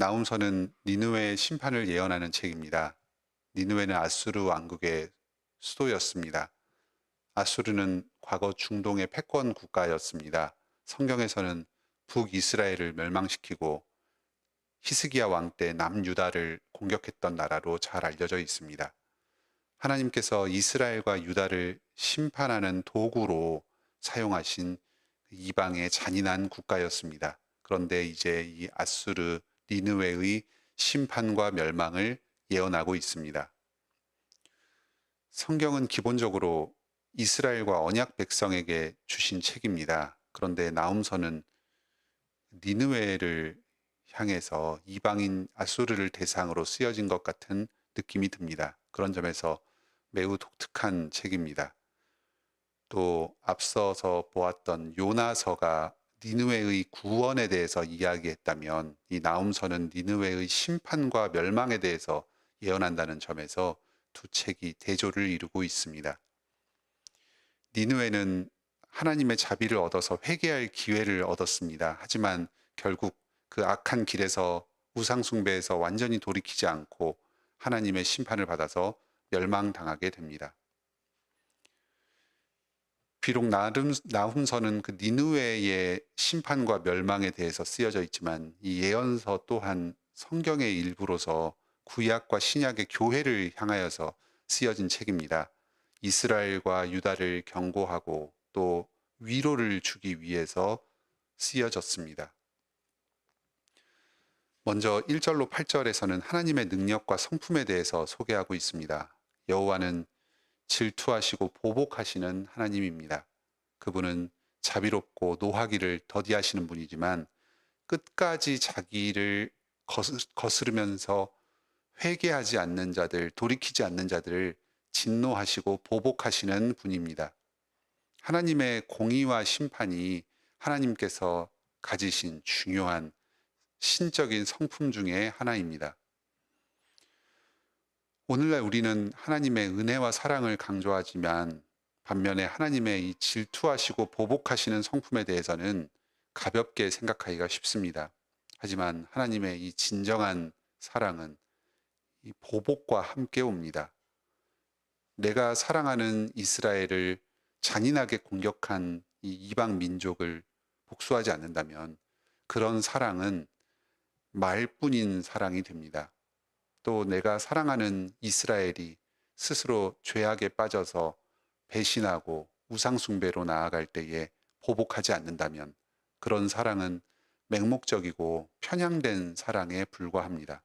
나움서는 니느웨의 심판을 예언하는 책입니다. 니느웨는 아수르 왕국의 수도였습니다. 아수르는 과거 중동의 패권 국가였습니다. 성경에서는 북이스라엘을 멸망시키고 히스기야 왕 때 남유다를 공격했던 나라로 잘 알려져 있습니다. 하나님께서 이스라엘과 유다를 심판하는 도구로 사용하신 이방의 잔인한 국가였습니다. 그런데 이제 이 아수르 니느웨의 심판과 멸망을 예언하고 있습니다. 성경은 기본적으로 이스라엘과 언약 백성에게 주신 책입니다. 그런데 나움서는 니느웨를 향해서 이방인 아수르를 대상으로 쓰여진 것 같은 느낌이 듭니다. 그런 점에서 매우 독특한 책입니다. 또 앞서서 보았던 요나서가 니느웨의 구원에 대해서 이야기했다면 이 나움서는 니느웨의 심판과 멸망에 대해서 예언한다는 점에서 두 책이 대조를 이루고 있습니다. 니느웨는 하나님의 자비를 얻어서 회개할 기회를 얻었습니다. 하지만 결국 그 악한 길에서 우상숭배에서 완전히 돌이키지 않고 하나님의 심판을 받아서 멸망당하게 됩니다. 비록 나름, 나훔서는 그 니누웨의 심판과 멸망에 대해서 쓰여져 있지만 이 예언서 또한 성경의 일부로서 구약과 신약의 교회를 향하여서 쓰여진 책입니다. 이스라엘과 유다를 경고하고 또 위로를 주기 위해서 쓰여졌습니다. 먼저 1절로 8절에서는 하나님의 능력과 성품에 대해서 소개하고 있습니다. 여호와는 질투하시고 보복하시는 하나님입니다. 그분은 자비롭고 노하기를 더디하시는 분이지만 끝까지 자기를 거스르면서 회개하지 않는 자들, 돌이키지 않는 자들을 진노하시고 보복하시는 분입니다. 하나님의 공의와 심판이 하나님께서 가지신 중요한 신적인 성품 중의 하나입니다. 오늘날 우리는 하나님의 은혜와 사랑을 강조하지만 반면에 하나님의 이 질투하시고 보복하시는 성품에 대해서는 가볍게 생각하기가 쉽습니다. 하지만 하나님의 이 진정한 사랑은 이 보복과 함께 옵니다. 내가 사랑하는 이스라엘을 잔인하게 공격한 이 이방 민족을 복수하지 않는다면 그런 사랑은 말뿐인 사랑이 됩니다. 또 내가 사랑하는 이스라엘이 스스로 죄악에 빠져서 배신하고 우상숭배로 나아갈 때에 보복하지 않는다면 그런 사랑은 맹목적이고 편향된 사랑에 불과합니다.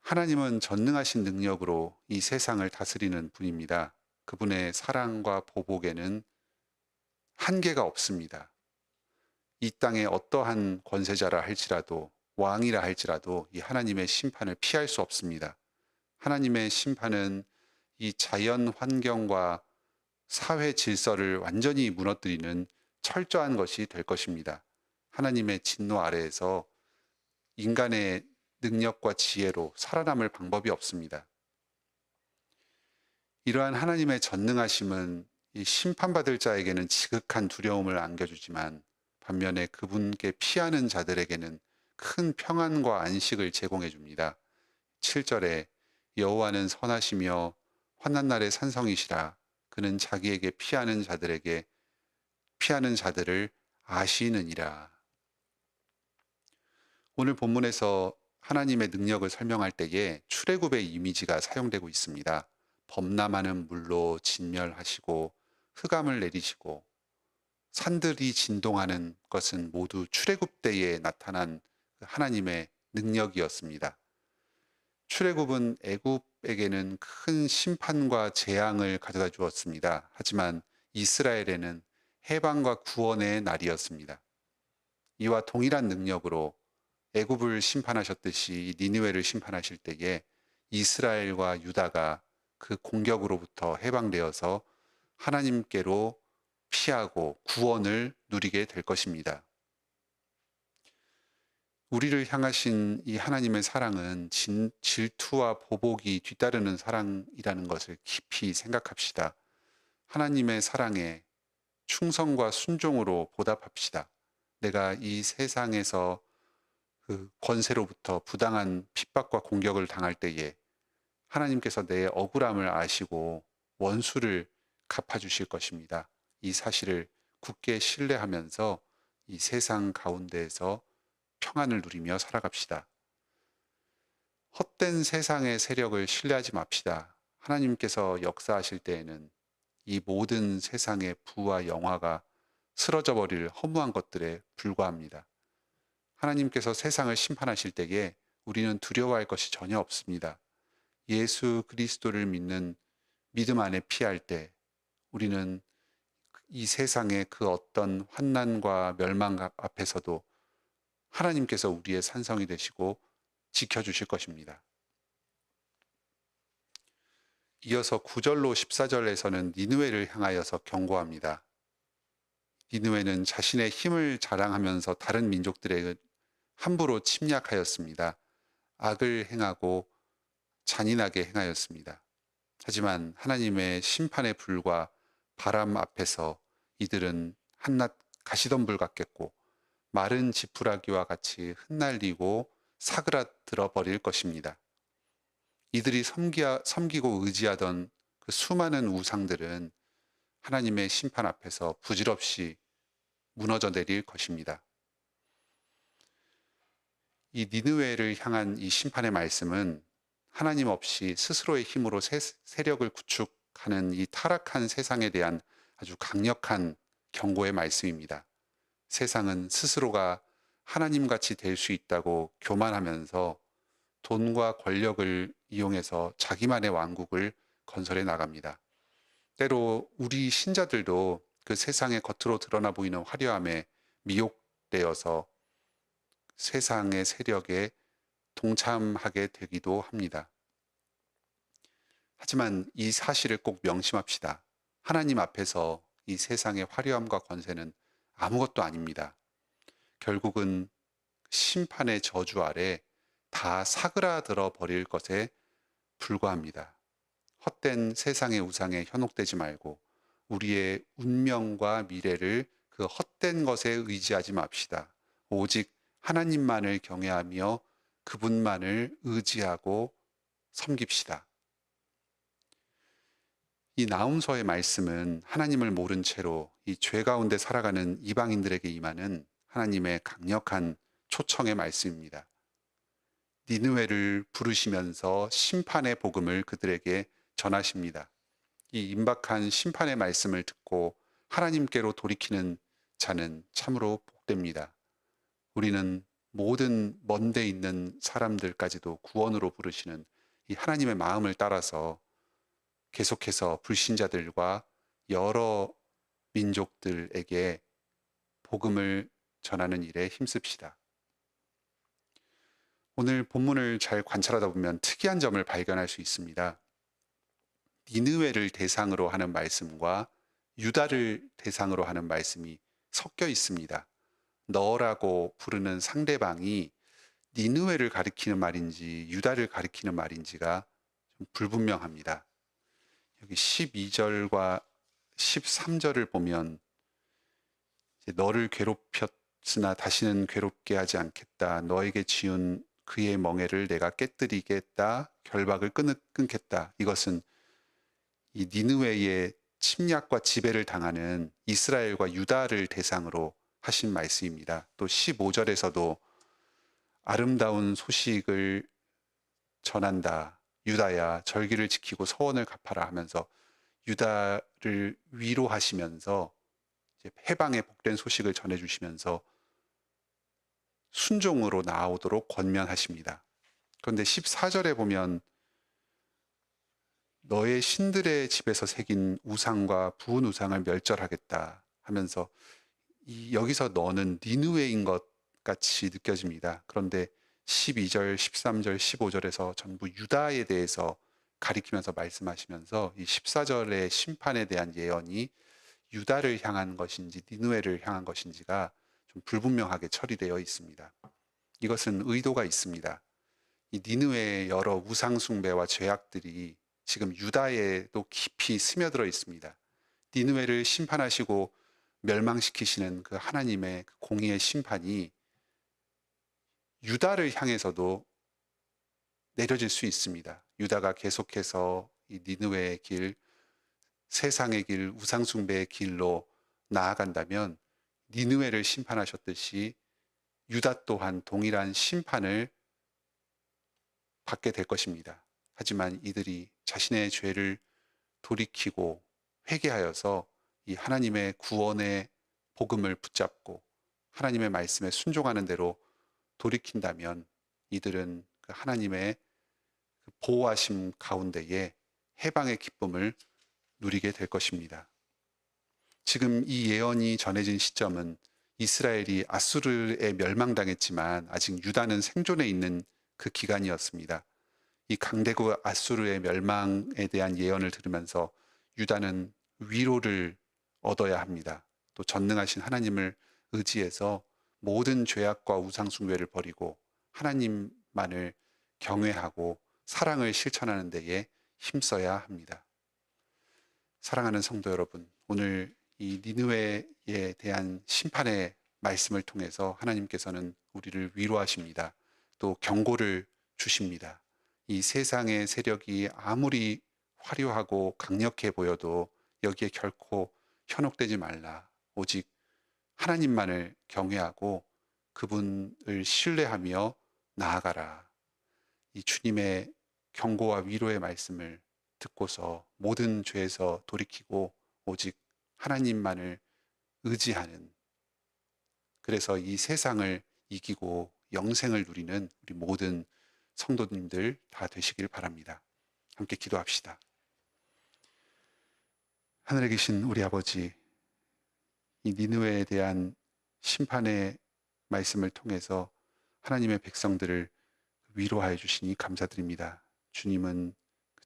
하나님은 전능하신 능력으로 이 세상을 다스리는 분입니다. 그분의 사랑과 보복에는 한계가 없습니다. 이 땅에 어떠한 권세자라 할지라도 왕이라 할지라도 이 하나님의 심판을 피할 수 없습니다. 하나님의 심판은 이 자연 환경과 사회 질서를 완전히 무너뜨리는 철저한 것이 될 것입니다. 하나님의 진노 아래에서 인간의 능력과 지혜로 살아남을 방법이 없습니다. 이러한 하나님의 전능하심은 이 심판받을 자에게는 지극한 두려움을 안겨주지만 반면에 그분께 피하는 자들에게는 큰 평안과 안식을 제공해 줍니다. 7절에 여호와는 선하시며 환난 날의 산성이시라 그는 자기에게 피하는 자들에게 피하는 자들을 아시느니라. 오늘 본문에서 하나님의 능력을 설명할 때에 출애굽의 이미지가 사용되고 있습니다. 범람하는 물로 진멸하시고 흑암을 내리시고 산들이 진동하는 것은 모두 출애굽 때에 나타난 하나님의 능력이었습니다. 출애굽은 애굽에게는 큰 심판과 재앙을 가져다 주었습니다. 하지만 이스라엘에는 해방과 구원의 날이었습니다. 이와 동일한 능력으로 애굽을 심판하셨듯이 니느웨를 심판하실 때에 이스라엘과 유다가 그 공격으로부터 해방되어서 하나님께로 피하고 구원을 누리게 될 것입니다. 우리를 향하신 이 하나님의 사랑은 진, 질투와 보복이 뒤따르는 사랑이라는 것을 깊이 생각합시다. 하나님의 사랑에 충성과 순종으로 보답합시다. 내가 이 세상에서 그 권세로부터 부당한 핍박과 공격을 당할 때에 하나님께서 내 억울함을 아시고 원수를 갚아주실 것입니다. 이 사실을 굳게 신뢰하면서 이 세상 가운데에서 평안을 누리며 살아갑시다. 헛된 세상의 세력을 신뢰하지 맙시다. 하나님께서 역사하실 때에는 이 모든 세상의 부와 영화가 쓰러져 버릴 허무한 것들에 불과합니다. 하나님께서 세상을 심판하실 때에 우리는 두려워할 것이 전혀 없습니다. 예수 그리스도를 믿는 믿음 안에 피할 때 우리는 이 세상의 그 어떤 환난과 멸망 앞에서도 하나님께서 우리의 산성이 되시고 지켜주실 것입니다. 이어서 9절로 14절에서는 니누에를 향하여서 경고합니다. 니누에는 자신의 힘을 자랑하면서 다른 민족들에 함부로 침략하였습니다. 악을 행하고 잔인하게 행하였습니다. 하지만 하나님의 심판의 불과 바람 앞에서 이들은 한낱 가시덤불 같겠고 마른 지푸라기와 같이 흩날리고 사그라들어 버릴 것입니다. 이들이 섬기야, 섬기고 의지하던 그 수많은 우상들은 하나님의 심판 앞에서 부질없이 무너져 내릴 것입니다. 이 니느웨를 향한 이 심판의 말씀은 하나님 없이 스스로의 힘으로 세, 세력을 구축하는 이 타락한 세상에 대한 아주 강력한 경고의 말씀입니다. 세상은 스스로가 하나님 같이 될 수 있다고 교만하면서 돈과 권력을 이용해서 자기만의 왕국을 건설해 나갑니다. 때로 우리 신자들도 그 세상의 겉으로 드러나 보이는 화려함에 미혹되어서 세상의 세력에 동참하게 되기도 합니다. 하지만 이 사실을 꼭 명심합시다. 하나님 앞에서 이 세상의 화려함과 권세는 아무것도 아닙니다. 결국은 심판의 저주 아래 다 사그라들어 버릴 것에 불과합니다. 헛된 세상의 우상에 현혹되지 말고 우리의 운명과 미래를 그 헛된 것에 의지하지 맙시다. 오직 하나님만을 경외하며 그분만을 의지하고 섬깁시다. 이 나움서의 말씀은 하나님을 모른 채로 이 죄 가운데 살아가는 이방인들에게 임하는 하나님의 강력한 초청의 말씀입니다. 니느웨를 부르시면서 심판의 복음을 그들에게 전하십니다. 이 임박한 심판의 말씀을 듣고 하나님께로 돌이키는 자는 참으로 복됩니다. 우리는 모든 먼데 있는 사람들까지도 구원으로 부르시는 이 하나님의 마음을 따라서 계속해서 불신자들과 여러 민족들에게 복음을 전하는 일에 힘씁시다. 오늘 본문을 잘 관찰하다 보면 특이한 점을 발견할 수 있습니다. 니느웨를 대상으로 하는 말씀과 유다를 대상으로 하는 말씀이 섞여 있습니다. 너라고 부르는 상대방이 니느웨를 가리키는 말인지 유다를 가리키는 말인지가 좀 불분명합니다. 여기 12절과 13절을 보면 너를 괴롭혔으나 다시는 괴롭게 하지 않겠다. 너에게 지은 그의 멍에를 내가 깨뜨리겠다. 결박을 끊, 끊겠다. 이것은 이 니느웨의 침략과 지배를 당하는 이스라엘과 유다를 대상으로 하신 말씀입니다. 또 15절에서도 아름다운 소식을 전한다. 유다야 절기를 지키고 서원을 갚아라 하면서 유다를 위로하시면서 해방의 복된 소식을 전해주시면서 순종으로 나오도록 권면하십니다. 그런데 14절에 보면 너의 신들의 집에서 새긴 우상과 부은 우상을 멸절하겠다 하면서 이 여기서 너는 니누웨인 것 같이 느껴집니다. 그런데 12절, 13절, 15절에서 전부 유다에 대해서 가리키면서 말씀하시면서 이 14절의 심판에 대한 예언이 유다를 향한 것인지 니누웨를 향한 것인지가 좀 불분명하게 처리되어 있습니다. 이것은 의도가 있습니다. 이 니누웨의 여러 우상 숭배와 죄악들이 지금 유다에도 깊이 스며들어 있습니다. 니누웨를 심판하시고 멸망시키시는 그 하나님의 그 공의의 심판이 유다를 향해서도 내려질 수 있습니다. 유다가 계속해서 이 니느웨의 길, 세상의 길, 우상숭배의 길로 나아간다면 니느웨를 심판하셨듯이 유다 또한 동일한 심판을 받게 될 것입니다. 하지만 이들이 자신의 죄를 돌이키고 회개하여서 이 하나님의 구원의 복음을 붙잡고 하나님의 말씀에 순종하는 대로 돌이킨다면 이들은 그 하나님의 그 보호하심 가운데에 해방의 기쁨을 누리게 될 것입니다. 지금 이 예언이 전해진 시점은 이스라엘이 아수르에 멸망당했지만 아직 유다는 생존해 있는 그 기간이었습니다. 이 강대국 아수르의 멸망에 대한 예언을 들으면서 유다는 위로를 얻어야 합니다. 또 전능하신 하나님을 의지해서 모든 죄악과 우상숭배를 버리고 하나님 만을 경외하고 사랑을 실천하는 데에 힘써야 합니다. 사랑하는 성도 여러분, 오늘 이 니느웨에 대한 심판의 말씀을 통해서 하나님께서는 우리를 위로하십니다. 또 경고를 주십니다. 이 세상의 세력이 아무리 화려하고 강력해 보여도 여기에 결코 현혹되지 말라. 오직 하나님만을 경외하고 그분을 신뢰하며 나아가라. 이 주님의 경고와 위로의 말씀을 듣고서 모든 죄에서 돌이키고 오직 하나님만을 의지하는 그래서 이 세상을 이기고 영생을 누리는 우리 모든 성도님들 다 되시길 바랍니다. 함께 기도합시다. 하늘에 계신 우리 아버지, 이 니느웨에 대한 심판의 말씀을 통해서 하나님의 백성들을 위로하여 주시니 감사드립니다. 주님은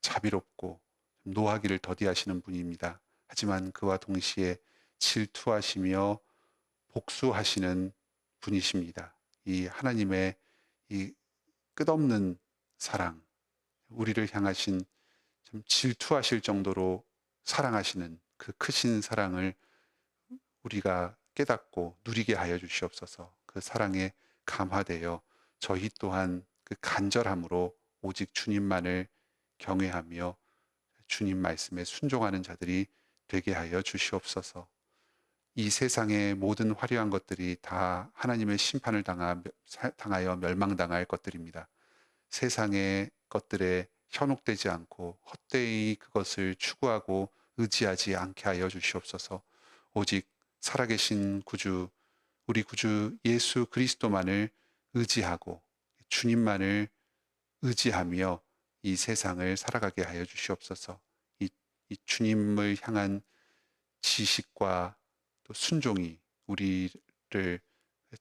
자비롭고 노하기를 더디하시는 분입니다. 하지만 그와 동시에 질투하시며 복수하시는 분이십니다. 이 하나님의 이 끝없는 사랑, 우리를 향하신 좀 질투하실 정도로 사랑하시는 그 크신 사랑을 우리가 깨닫고 누리게 하여 주시옵소서. 그 사랑에 감화되어 저희 또한 그 간절함으로 오직 주님만을 경외하며 주님 말씀에 순종하는 자들이 되게 하여 주시옵소서. 이 세상의 모든 화려한 것들이 다 하나님의 심판을 당하여 멸망당할 것들입니다. 세상의 것들에 현혹되지 않고 헛되이 그것을 추구하고 의지하지 않게 하여 주시옵소서. 오직 살아계신 구주, 우리 구주 예수 그리스도만을 의지하고 주님만을 의지하며 이 세상을 살아가게 하여 주시옵소서. 이, 이 주님을 향한 지식과 또 순종이 우리를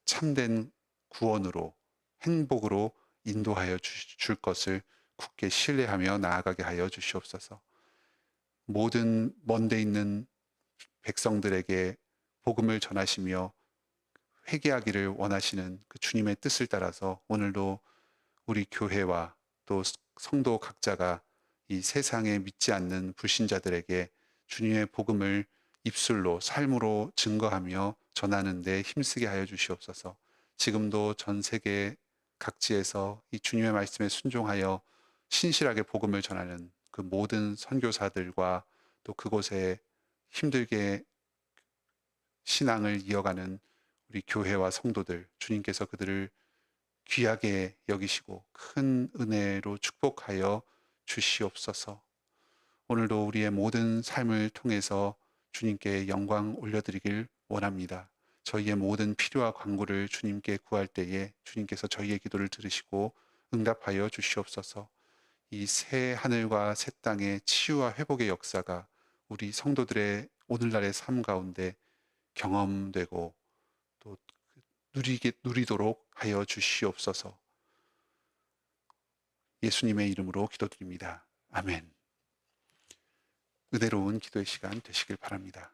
참된 구원으로 행복으로 인도하여 줄 것을 굳게 신뢰하며 나아가게 하여 주시옵소서. 모든 먼데 있는 백성들에게 복음을 전하시며 회개하기를 원하시는 그 주님의 뜻을 따라서 오늘도 우리 교회와 또 성도 각자가 이 세상에 믿지 않는 불신자들에게 주님의 복음을 입술로 삶으로 증거하며 전하는 데 힘쓰게 하여 주시옵소서. 지금도 전 세계 각지에서 이 주님의 말씀에 순종하여 신실하게 복음을 전하는 그 모든 선교사들과 또 그곳에 힘들게 신앙을 이어가는 우리 교회와 성도들 주님께서 그들을 귀하게 여기시고 큰 은혜로 축복하여 주시옵소서. 오늘도 우리의 모든 삶을 통해서 주님께 영광 올려드리길 원합니다. 저희의 모든 필요와 광고를 주님께 구할 때에 주님께서 저희의 기도를 들으시고 응답하여 주시옵소서. 이 새 하늘과 새 땅의 치유와 회복의 역사가 우리 성도들의 오늘날의 삶 가운데 경험되고 또 누리게 누리도록 하여 주시옵소서. 예수님의 이름으로 기도드립니다. 아멘. 은혜로운 기도의 시간 되시길 바랍니다.